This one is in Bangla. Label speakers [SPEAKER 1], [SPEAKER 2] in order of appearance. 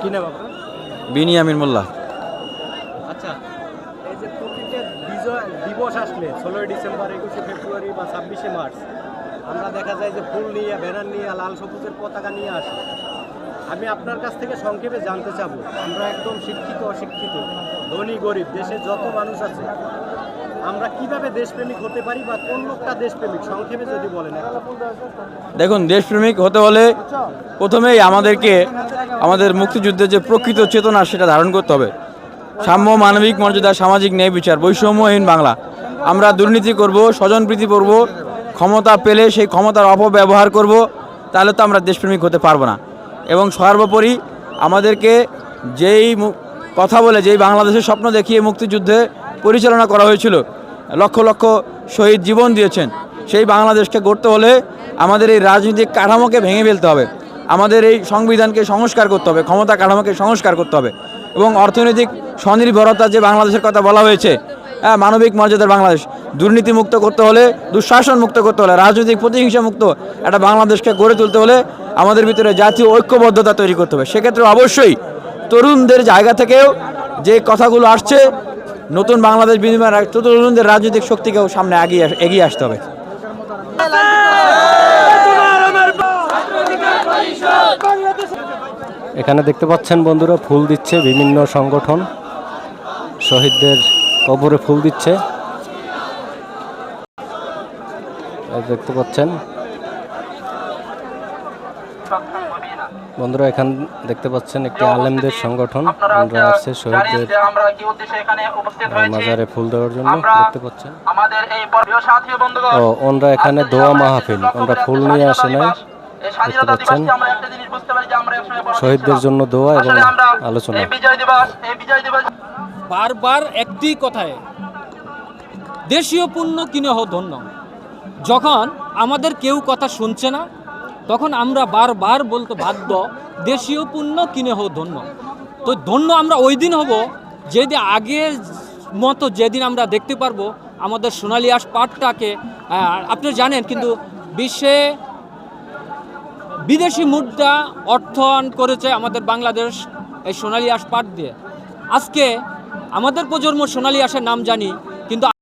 [SPEAKER 1] কি নাম আপনার?
[SPEAKER 2] বিনিয়ামিন মোল্লা।
[SPEAKER 1] আচ্ছা এই যে প্রতিটা বিজয় দিবস আসলে ষোলোই ডিসেম্বর একুশে ফেব্রুয়ারি বা ছাব্বিশে মার্চ আমরা দেখা যায় যে ফুল নিয়ে ব্যানার নিয়ে লাল সবুজের পতাকা নিয়ে আসি। আমি আপনার কাছ থেকে সংক্ষেপে জানতে চাবো আমরা একদম শিক্ষিত অশিক্ষিত ধনী গরিব দেশে যত মানুষ আছে আমরা কীভাবে দেশপ্রেমিক হতে পারি বা কোন লোকটা দেশপ্রেমিক? সংক্ষেপে যদি বলেন
[SPEAKER 2] দেখুন, দেশপ্রেমিক হতে হলে প্রথমেই আমাদেরকে আমাদের মুক্তিযুদ্ধের যে প্রকৃত চেতনা সেটা ধারণ করতে হবে। সাম্য, মানবিক মর্যাদা, সামাজিক ন্যায় বিচার, বৈষম্যহীন বাংলা। আমরা দুর্নীতি করব, স্বজনপ্রীতি করব, ক্ষমতা পেলে সেই ক্ষমতার অপব্যবহার করব, তাহলে তো আমরা দেশপ্রেমিক হতে পারব না। এবং সর্বোপরি আমাদেরকে যেই কথা বলে, যেই বাংলাদেশের স্বপ্ন দেখিয়ে মুক্তিযুদ্ধে পরিচালনা করা হয়েছিল লক্ষ লক্ষ শহীদ জীবন দিয়েছেন। সেই বাংলাদেশকে গড়তে হলে আমাদের এই রাজনৈতিক কাঠামোকে ভেঙে ফেলতে হবে। আমাদের এই সংবিধানকে সংস্কার করতে হবে, ক্ষমতা কাঠামোকে সংস্কার করতে হবে এবং অর্থনৈতিক স্বনির্ভরতা যে বাংলাদেশের কথা বলা হয়েছে হ্যাঁ মানবিক মর্যাদার বাংলাদেশ দুর্নীতি মুক্ত করতে হলে দুঃশাসন মুক্ত করতে হলে, রাজনৈতিক প্রতিহিংসা মুক্ত একটা বাংলাদেশকে গড়ে তুলতে হলে আমাদের ভিতরে জাতীয় ঐক্যবদ্ধতা তৈরি করতে হবে। সেক্ষেত্রে অবশ্যই তরুণদের জায়গা থেকেও যে কথাগুলো আসছে নতুন বাংলাদেশ বিনিময় তরুণদের রাজনৈতিক শক্তিকেও সামনে এগিয়ে এগিয়ে আসতে হবে।
[SPEAKER 3] এখানে দেখতে পাচ্ছেন বন্ধুরা, ফুল দিচ্ছে বিভিন্ন সংগঠন। শহীদদের কবরে ফুল দিচ্ছে। দেখতে পাচ্ছেন বন্ধুরা এখান দেখতে পাচ্ছেন একটি আলেমদের সংগঠন। আমরা আসছে শহীদদের
[SPEAKER 4] আমরা কি উদ্দেশ্যে এখানে উপস্থিত
[SPEAKER 3] আহ,
[SPEAKER 4] হয়েছি।
[SPEAKER 3] মাজারে ফুল দেওয়ার জন্য দেখতে পাচ্ছেন।
[SPEAKER 4] আমাদের এই প্রিয় সাথী বন্ধুগণ
[SPEAKER 3] ও ওনরা এখানে দোয়া মাহফিল ওনরা ফুল নিয়ে আসে নাই।
[SPEAKER 4] স্বাধীনতা
[SPEAKER 3] পাচ্ছেন।
[SPEAKER 4] দিবসে আমরা একটা জিনিস বুঝতে পারি যে আমরা একসময় বড়
[SPEAKER 3] শহীদদের জন্য দোয়া এবং আলোচনা।
[SPEAKER 4] এই বিজয় দিবস এই বিজয় দিবস
[SPEAKER 5] বারবার একটি কথায় দেশীয় পণ্য কিনে হো ধন্য। যখন আমাদের কেউ কথা শুনছে না তখন আমরা বারবার বলতে বাধ্য, দেশীয় পণ্য কিনে হো ধন্য। তো ধন্য আমরা ওই দিন হব যেদিন আগের মতো যেদিন আমরা দেখতে পারব আমাদের সোনালী আস পাটটাকে। আপনি জানেন, কিন্তু বিশ্বে বিদেশি মুদ্রা অর্থায়ন করেছে আমাদের বাংলাদেশ এই সোনালী আঁশ পাট দিয়ে। আজকে আমাদের প্রজন্ম সোনালী আঁশের নাম জানি, কিন্তু